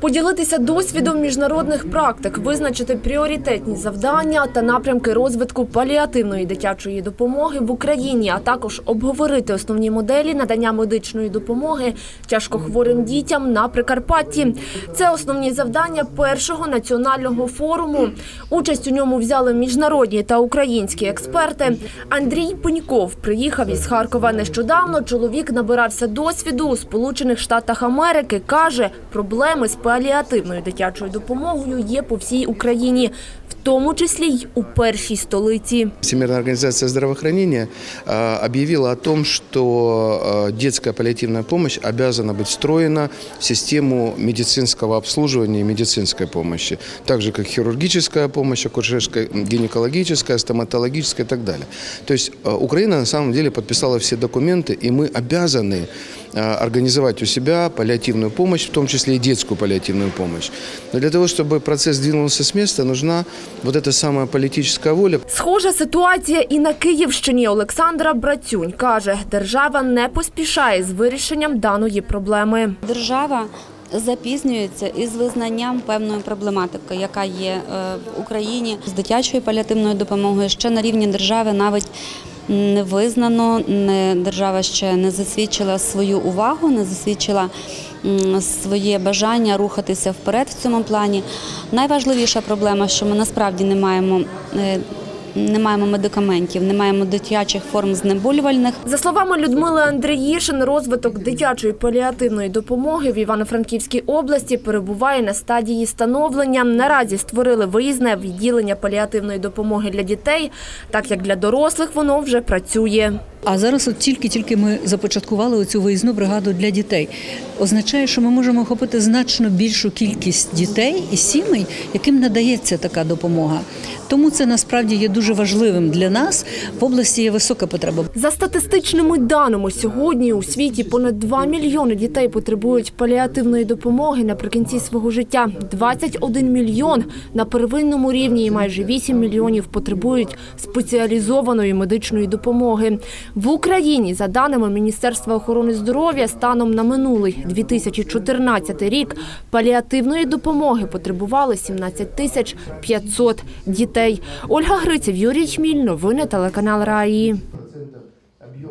Поділитися досвідом міжнародних практик, визначити пріоритетні завдання та напрямки розвитку паліативної дитячої допомоги в Україні, а також обговорити основні моделі надання медичної допомоги тяжкохворим дітям на Прикарпатті. Це основні завдання першого національного форуму. Участь у ньому взяли міжнародні та українські експерти. Андрій Пеньков приїхав із Харкова нещодавно. Чоловік набирався досвіду у Сполучених Штатах Америки. каже, проблеми з паліативною дитячою допомогою є по всій Україні, в тому числі й у першій столиці. Всемирная организация здравоохранения а, объявила о том, что а, детская паллиативная помощь обязана быть встроена в систему медицинского обслуживания и медицинской помощи, так же как хирургическая помощь, акушерская, гинекологическая, стоматологическая и так далее. То есть а, Украина на самом деле подписала все документы, и мы обязаны а, организовать у себя паллиативную помощь, в том числе и детскую паллиативную помощь. Но для того, чтобы процесс двинулся с места, нужна вот эта самая политическая воля, Схожа ситуація і на Київщині. Олександра Брацюнь каже, держава не поспішає з вирішенням даної проблеми. Держава запізнюється із визнанням певної проблематики, яка є е, в Україні з дитячою паліативною допомогою. Ще на рівні держави навіть не визнано, не держава ще не засвідчила свою увагу, не засвідчила своє бажання рухатися вперед в цьому плані. Найважливіша проблема, що ми насправді не маємо. Не маємо медикаментів, не маємо дитячих форм знеболювальних. За словами Людмили Андріїшин, розвиток дитячої паліативної допомоги в Івано-Франківській області перебуває на стадії становлення. Наразі створили виїзне відділення паліативної допомоги для дітей, так як для дорослих воно вже працює. А зараз от тільки-тільки ми започаткували цю виїзну бригаду для дітей. Означає, що ми можемо охопити значно більшу кількість дітей і сімей, яким надається така допомога. Тому це насправді є дуже важливим для нас. В області є висока потреба. За статистичними даними, сьогодні у світі понад 2 мільйони дітей потребують паліативної допомоги наприкінці свого життя. 21 мільйон на первинному рівні і майже 8 мільйонів потребують спеціалізованої медичної допомоги. В Україні, за даними Міністерства охорони здоров'я, станом на минулий 2014 рік паліативної допомоги потребували 17 тисяч 500 дітей. Ольга Гриців, Юрій Чміль, новини телеканал Раї.